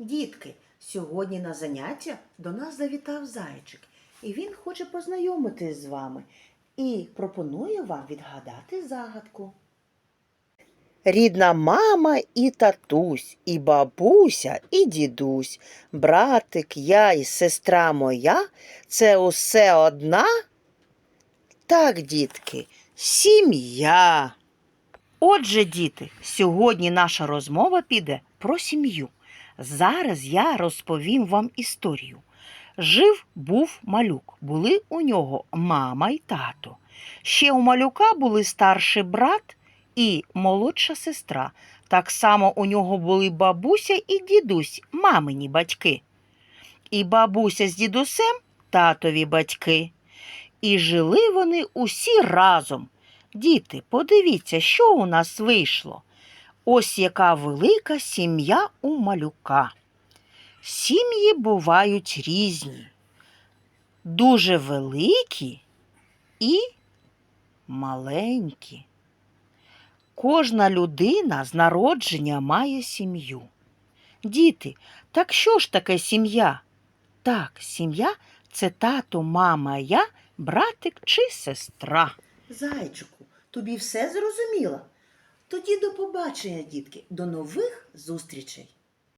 Дітки, сьогодні на заняття до нас завітав зайчик, і він хоче познайомитись з вами і пропонує вам відгадати загадку. Рідна мама і татусь, і бабуся, і дідусь, братик, я і сестра моя це усе одна? Так, дітки, сім'я. Отже, діти, сьогодні наша розмова піде про сім'ю. Зараз я розповім вам історію. Жив був малюк, були у нього мама й тато. Ще у малюка були старший брат і молодша сестра. Так само у нього були бабуся і дідусь, мамині батьки. І бабуся з дідусем татові батьки. І жили вони усі разом. Діти, подивіться, що у нас вийшло. Ось яка велика сім'я у малюка. Сім'ї бувають різні, дуже великі і маленькі. Кожна людина з народження має сім'ю. Діти, так що ж таке сім'я? Так, сім'я це тато, мама, я, братик чи сестра. Зайчику, тобі все зрозуміло? Тоді до побачення, дітки, до нових зустрічей.